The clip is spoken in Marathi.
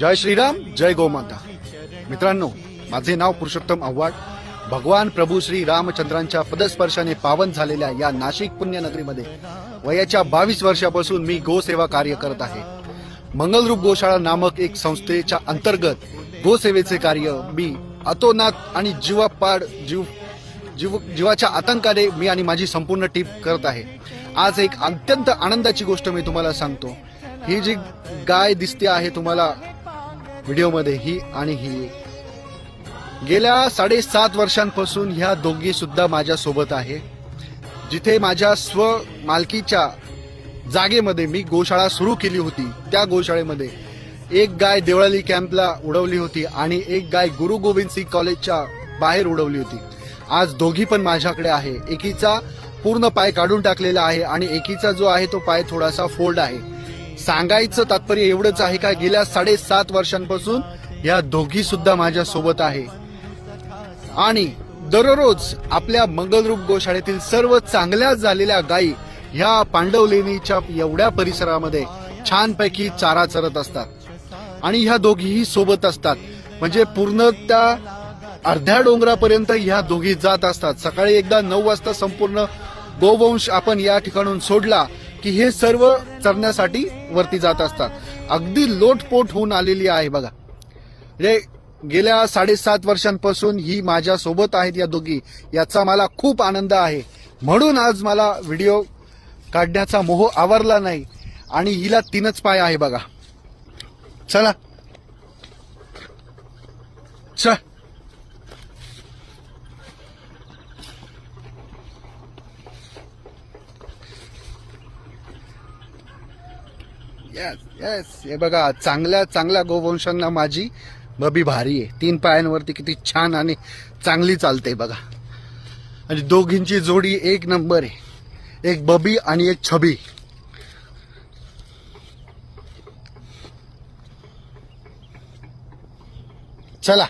जय श्रीराम जय गोमाता. मित्रांनो माझे नाव पुरुषोत्तम आव्हाड. भगवान प्रभू श्री रामचंद्रांच्या पदस्पर्शाने पावन झालेल्या या नाशिक पुण्यनगरीमध्ये वयाच्या बावीस वर्षापासून मी गोसेवा कार्य करत आहे. मंगलरूप गोशाळा नामक एक संस्थेच्या अंतर्गत गोसेवेचे कार्य मी अतोनात आणि जीवापाड जीव जीव जीवाच्या आतंकाने मी आणि माझी संपूर्ण टीप करत आहे. आज एक अत्यंत आनंदाची गोष्ट मी तुम्हाला सांगतो. ही जी गाय दिसते आहे तुम्हाला व्हिडिओमध्ये ही आणि ही गेल्या साडेसात वर्षांपासून ह्या दोघी सुद्धा माझ्या सोबत आहे. जिथे माझ्या स्व मालकीच्या जागेमध्ये मी गोशाळा सुरू केली होती त्या गोशाळेमध्ये एक गाय देवळाली कॅम्पला उडवली होती आणि एक गाय गुरु गोविंद सिंग कॉलेजच्या बाहेर उडवली होती. आज दोघी पण माझ्याकडे आहे. एकीचा पूर्ण पाय काढून टाकलेला आहे आणि एकीचा जो आहे तो पाय थोडासा फोल्ड आहे. सांगायचं तात्पर्य एवढंच आहे का गेल्या साडेसात वर्षांपासून या दोघी सुद्धा माझ्या सोबत आहे. आणि दररोज आपल्या मंगलरूप गोशाळेतील सर्व चांगल्या झालेल्या गायी ह्या पांडवलेणीच्या एवढ्या परिसरामध्ये छानपैकी चारा चरत असतात. आणि ह्या दोघीही सोबत असतात. म्हणजे पूर्ण त्या अर्ध्या डोंगरापर्यंत ह्या दोघी जात असतात. सकाळी एकदा नऊ वाजता संपूर्ण गोवंश आपण या ठिकाणून सोडला की हे सर्व चरण्यासाठी वरती जात असतात. अगदी लोटपोट होऊन आलेली आहे बघा. म्हणजे गेल्या साडेसात वर्षांपासून ही माझ्या सोबत आहेत या दोघी. याचा मला खूप आनंद आहे. म्हणून आज मला व्हिडिओ काढण्याचा मोह आवरला नाही. आणि हिला तीनच पाय आहे बघा. चला. चल. येस येस हे बघा चांगल्या चांगल्या गोवंशांना माझी बबी भारी आहे. तीन पायांवरती किती छान आणि चांगली चालते बघा. आणि दोघींची जोडी एक नंबर आहे. एक बबी आणि एक छबी. चला.